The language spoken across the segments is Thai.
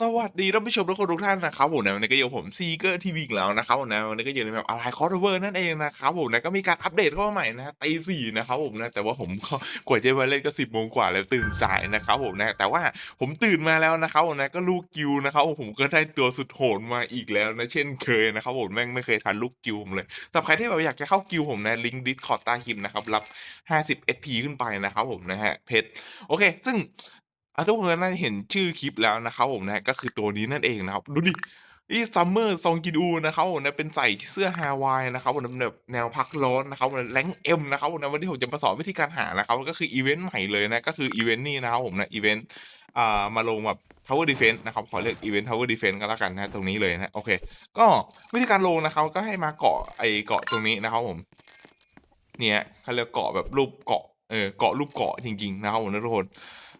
สวัสดีท่านผู้ชมทุกคนทุกท่านนะครับผมนะวันนี้ก็อยู่ผมซีเกอร์ทีวีอีกแล้วนะครับผมนะวันนี้ก็อยู่ในแบบอะไรคอร์เวอร์นั่นเองนะครับผมนะก็มีการอัปเดตเข้ามาใหม่นะตีสี่นะครับผมนะแต่ว่าผมก็กว่าจะมาเล่นก็สิบโมงกว่าแล้วตื่นสายนะครับผมนะแต่ว่าผมตื่นมาแล้วนะครับผมนะก็ลูกกิวนะครับผมก็ได้ตัวสุดโหดมาอีกแล้วนะเช่นเคยนะครับผมแม่งไม่เคยทันลูกกิวผมเลยสำหรับใครที่แบบอยากจะเข้ากิวผมนะลิงก์ดิสคอร์ดใต้คลิปนะครับรับ 50 SP ขึ้นไปนะครับผมนะฮะเพชรโอเค ซึ่ง อ่า ทุกคนน่าจะเห็นชื่อคลิปแล้วนะครับผมนะ ก็คือตัวนี้นั่นเองนะครับ ดูดิ นี่ซัมเมอร์ซองกินอูนะครับผมนะเป็นใส่เสื้อฮาวายนะครับผมนะแบบแนวพักร้อนนะครับผมแรงเอ็มนะครับผมนะวันนี้ผมจะมาสอนวิธีการหานะครับก็คืออีเวนต์ใหม่เลยนะ ก็คืออีเวนต์นี้นะครับผมนะอีเวนต์อ่ามาลงแบบ Tower Defense นะครับ ขอเรียกอีเวนต์ Tower Defense ก็แล้วกันนะตรงนี้เลยนะโอเค ก็วิธีการลงนะครับก็ให้มาเกาะไอเกาะตรงนี้นะครับผม เนี่ยเขาเรียกเกาะแบบรูปเกาะเออเกาะรูปเกาะจริง ๆ นะครับผมนะทุกคน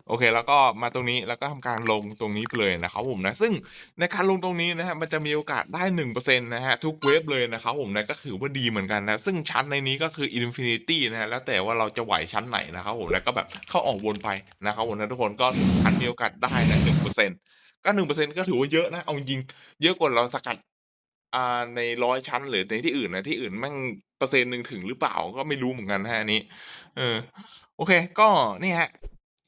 โอเค แล้วก็มาตรงนี้แล้วก็ทำการลงตรงนี้ไปเลยนะครับผมนะซึ่งในการลงตรงนี้นะฮะมันจะมีโอกาสได้หนึ่งเปอร์เซ็นต์นะฮะทุกเวฟเลยนะครับผมนะก็ถือว่าดีเหมือนกันนะซึ่งชั้นในนี้ก็คือ Infinity นะฮะแล้วแต่ว่าเราจะไหวชั้นไหนนะครับผมแล้วก็แบบเข้าออกวนไปนะครับผมนะทุกคนก็ชั้นมีโอกาสได้นะหนึ่งเปอร์เซ็นต์ก็หนึ่งเปอร์เซ็นต์ก็ถือว่าเยอะนะเอาจริงเยอะกว่าเราสกัดอ่าในร้อยชั้นหรือในที่อื่นนะที่อื่นแม่งเปอร์เซ็นต์หนึ่งถึงหรือเปล่าก็ไม่รู้เหมือนกันนะอันนี้ เออโอเค ก็นี่ฮะ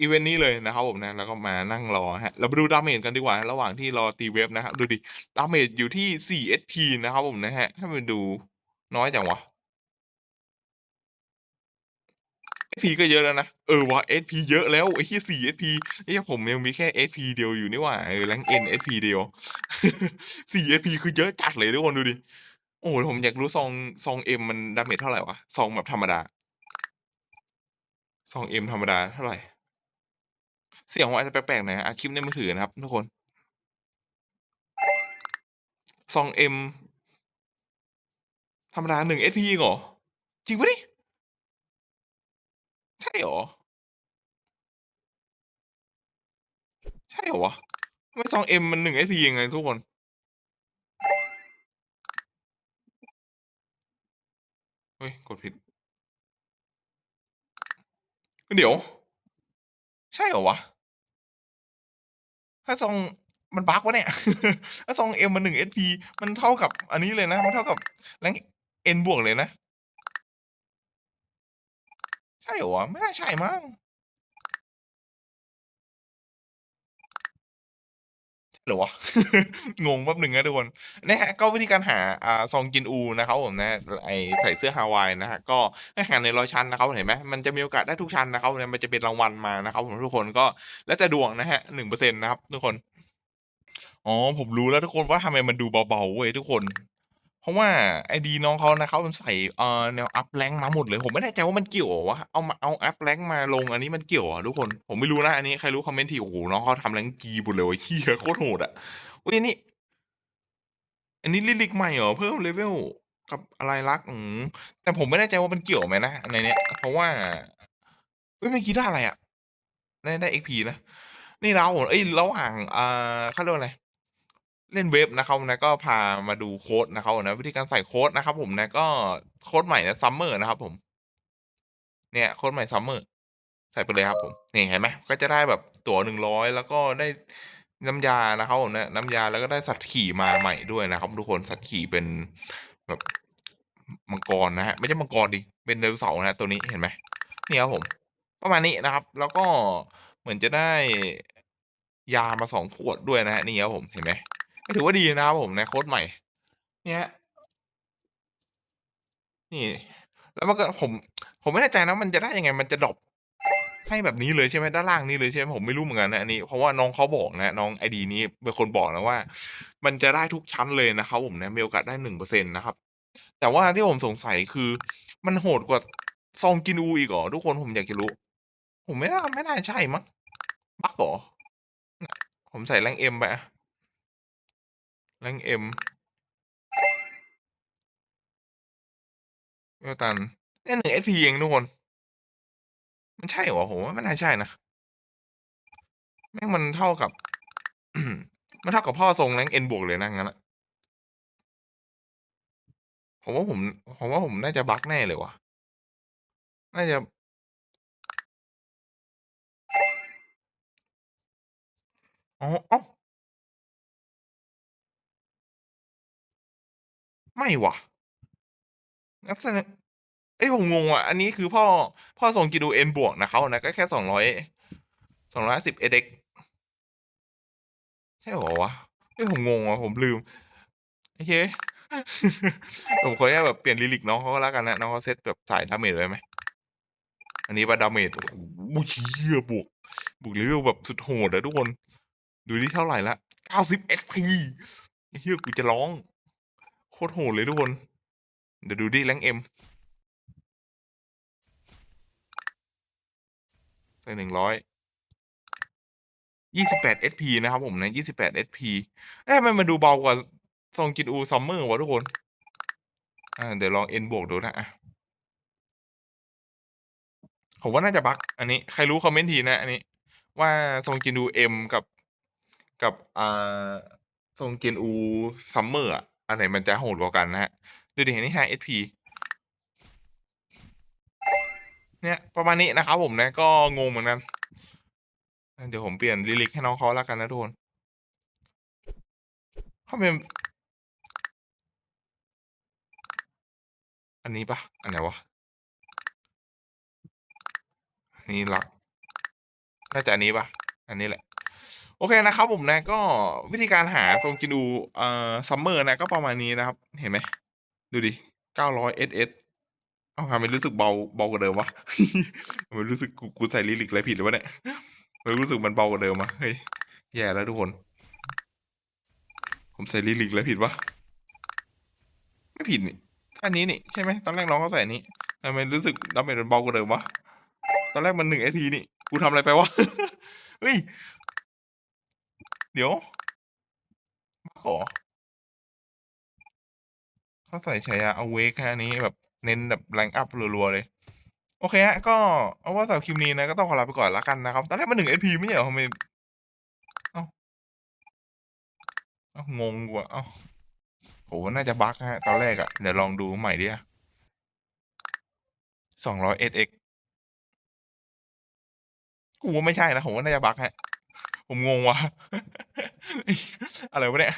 อีเวนต์นี้เลยนะครับผมนะแล้วก็มานั่งรอฮะเราไปดูดาเมจกันดีกว่า ระหว่างที่รอตีเว็บนะครับดูดิดาเมจอยู่ที่ 4 SP นะครับผมนะฮะให้มันดูน้อยจังวะ SP ก็เยอะแล้วนะ เออวะ SP เยอะแล้ว ไอ้ที่4 SP ไอ้ผมยังมีแค่ SP เดียวอยู่นี่หว่าเออแรง N SP เดียว 4 SP คือเยอะจัดเลยทุกคนดูดิ โอ้ผมอยากรู้ซองซอง M มันดาเมจเท่าไหร่วะซองแบบธรรมดาซอง M ธรรมดาเท่าไหร่ เสียงผมอาจจะแปลกๆหน่อยอัดคลิปในมือถือนะครับทุกคนซอง M ธรรมดา1 SP เองเหรอ จริงปล่าเนี่ใช่เหรอ ใช่เหรอวะทำไมซอง M มัน1 SP เอสพียังอะทุกคน เฮ้ย กดผิด เดี๋ยว ใช่เหรอวะ ถ้าซองมันบักวะเนี่ย ถ้าซอง M มัน1 SP มันเท่ากับ อันนี้เลยนะ มันเท่ากับ rank N บวกเลยนะ ใช่เหรอ ไม่น่าใช่มั้ง หรอวะ งงแป๊บหนึ่งนะทุกคนนะฮะก็วิธีการหาอ่าซองจินอูนะครับผมนะไอใส่เสื้อฮาวายนะฮะก็ให้หาในร้อยชั้นนะครับเห็นไหมมันจะมีโอกาสได้ทุกชั้นนะครับมันจะเป็นรางวัลมานะครับผมทุกคนก็แล้วแต่ดวงนะฮะหนึ่งเปอร์เซ็นต์นะครับทุกคนอ๋อผมรู้แล้วทุกคนว่าทำไมมันดูเบาๆเว้ยทุกคน เพราะว่าไอดีน้องเขานะเขาใส่ เอ่อ แนวอัพแรงมาหมดเลย ผมไม่แน่ใจว่ามันเกี่ยวเหรอวะ เอามาเอาอัพแรงมาลงอันนี้มันเกี่ยวเหรอทุกคน ผมไม่รู้นะอันนี้ใครรู้คอมเมนต์ที โอ้โห น้องเขาทำแรงจีหมดเลยเว้ยเหี้ยโคตรโหดอะอุ๊ยอันนี้อันนี้ลิลิกใหม่เหรอ เพิ่ม level กับอะไรลักษณ์อืมแต่ผมไม่แน่ใจว่ามันเกี่ยวไหมนะในเนี้ย เพราะว่าเฮ้ยเมื่อกี้ได้อะไรอะ ได้ได้ XP นะ นี่เราเฮ้ยระหว่างอ่าเขาเรียกว่าอะไร เล่นเว็บนะครับนะก็พามาดูโค้ดนะครับนะวิธีการใส่โค้ดนะครับ ผมนะก็โค้ดใหม่นะซัมเมอร์นะครับผมเนี่ยโค้ดใหม่ซัมเมอร์ใส่ไปเลยครับผมนี่เห็นไหมก็จะได้แบบตั๋วหนึ่งร้อยแล้วก็ได้น้ำยานะครับผมนะน้ำยาแล้วก็ได้สัตว์ขี่มาใหม่ด้วยนะครับ ทุกคนสัตว์ขี่เป็นแบบมังกรนะฮะไม่ใช่มังกรดิเป็นไดโนเสาร์นะตัวนี้เห็นไหมนี่ครับผม ประมาณนี้นะครับ แล้วก็เหมือนจะได้ยามาสองขวดด้วยนะฮะนี่ครับผมเห็นไหม ถือว่าดีนะครับผมในโค้ดใหม่ เนี่ยนี่ แล้วมันก็ผม ผมไม่แน่ใจนะมันจะได้ยังไง มันจะดรอปให้แบบนี้เลยใช่ไหมด้านล่างนี้เลยใช่ไหมผมไม่รู้เหมือนกันนะอันนี้เพราะว่าน้องเขาบอกนะน้องไอดีนี้เป็นคนบอกนะว่า มันจะได้ทุกชั้นเลยนะครับผมนะมีโอกาสได้หนึ่งเปอร์เซ็นต์นะครับ แต่ว่าที่ผมสงสัยคือมันโหดกว่าซองกินอูอีกเหรอทุกคนผมอยากจะรู้ ผมไม่น่าไม่น่าใช่มั้งบักเหรอผมใส่แรงเอ็มไปอะ แรงเอ็มเวลตันเนี่ย1 SP เองทุกคน มันใช่เหรอผมว่าไม่น่าใช่นะแม่งมันเท่ากับ มันเท่ากับพ่อทรง rank N บวกเลยนะงั้นอะผมว่าผมผมว่าผมน่าจะบั๊กแน่เลยว่ะ น่าจะ อ๋อ ไม่ว่ะงั้นแสดงเอ๊ะผมงงว่ะ อันนี้คือพ่อพ่อทรงกินดู N บวกนะเขานะก็แค่200 250 SX ใช่หรอวะ?เฮ้ยผมงงว่ะผมลืมไอ้เหี้ยผมขออนุญาตแบบเปลี่ยน Lyric น้องเขาก็แล้วกันนะน้องเขาเซตแบบสาย Damage ไว้ไหมอันนี้เปล่า Damage โอ้โฮเหี้ยบวกบวก level แบบสุดโหดอะทุกคน ดูดิเท่าไหรแล้ว90 SP ไอ้เหี้ยกูจะร้อง คตรโหดเลยทุกคน เดี๋ยวดูดิ Rank M ใส่100 28 SP นะครับผมนะ28 SP เอ๊ะทำไมมันดูเบากว่าทรงกินอู Summer วะทุกคนอาเดี๋ยวลอง N บวกดูนะอะผมว่าน่าจะบักอันนี้ ใครรู้คอมเมนต์ทีนะ อันนี้ ว่าทรงกินอู M กับกับ อ่าทรงกินอู Summer อะ อันไหนมันจะโหดกว่ากันนะครับดูดิอันนี้5 SP เนี่ยประมาณนี้นะครับผมนะก็งงเหมือนกัน เดี๋ยวผมเปลี่ยน Lyric ให้น้องเขาแล้วกันนะทุกคนทำไมอันนี้ปล่าอันไหนวะ?นี่รักน่าจะอันนี้ปล่าอันนี้แหละ โอเคนะครับผมนะก็วิธีการหาทรงกินอูอ่า Summer นะก็ประมาณนี้นะครับ เห็นไหม ดูดิ 900 SS เอ้าทำไมรู้สึกเบาเบากว่าเดิมวะทำไมรู้สึกกูกูใส่ Lyric อะไรผิดหรือเปล่าเนี่ยทำไมรู้สึกมันเบากว่าเดิมวะเฮ้ยแย่แล้วทุกคน ผมใส่ Lyric อะไรผิดวะไม่ผิดนี่อันนี้นี่ใช่ไหมตอนแรกน้องเขาใส่อันนี้ทำไมรู้สึก Damage มันเบากว่าเดิมวะตอนแรกมัน1 SP นี่กูทำอะไรไปวะเฮ้ย เดี๋ยวบักเหรอ?เขาใส่ฉายา Awake ครับอันนี้แบบเน้นแบบ rank up รัวๆเลย โอเคครับก็เอาว่าสำหรับคลิปนี้นะ ก็ต้องขอลาไปก่อนล้วกันนะครับ ตอนแรกมัน1 SP ไม่ใช่เหรอทำไมอ้าวอ้าวงงว่ะอ้าโอ้โฮน่าจะบักครับตอนแรกอะเดี๋ยวลองดูใหม่ดิอะ200 SX กูว่าไม่ใช่นะผมว่าน่าจะบักครับ ผมงงว่ะอะไรวะเนี่ย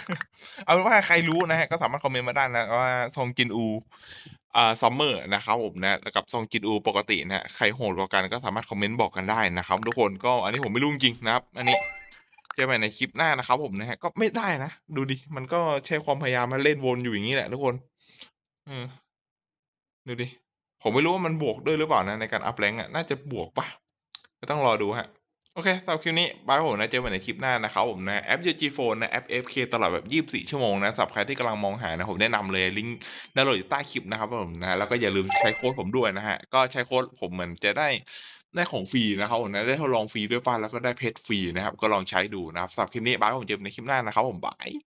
เอาเป็นว่าใครรู้นะครับก็สามารถคอมเมนต์มาได้นะว่าทรงกินอูอ่า Summer นะครับผมนะกับทรงกินอูปกตินะครับใครโหดกว่ากันก็สามารถคอมเมนต์บอกกันได้นะครับ ทุกคนก็อันนี้ผมไม่รู้จริงนะครับ อันนี้เจอกันใหม่ในคลิปหน้านะครับผมนะฮะก็ไม่ได้นะ ดูดิ มันก็ใช้ความพยายามมันเล่นวนอยู่อย่างงี้แหละทุกคนเออดูดิ ผมไม่รู้ว่ามันบวกด้วยหรือเปล่านะในการ up rank อะน่าจะบวกปล่าก็ต้องรอดูครับ โอเคสำหรับคลิปนี้บายผมนะเจอกันในคลิปหน้านะครับผมนะแอป UG Phone นะแอป FK ตลอดแบบ 24 ชั่วโมงนะสำหรับใครที่กำลังมองหานะผมแนะนำเลยลิงก์ดาวน์โหลดอยู่ใต้คลิปนะครับผมนะแล้วก็อย่าลืมใช้โค้ดผมด้วยนะฮะก็ใช้โค้ดผมเหมือนจะได้ได้ของฟรีนะครับผมนะได้ทดลองฟรีด้วยปล่าแล้วก็ได้เพชรฟรีนะครับก็ลองใช้ดูนะครับสำหรับคลิปนี้บายผมเจอกันในคลิปหน้านะครับผมบาย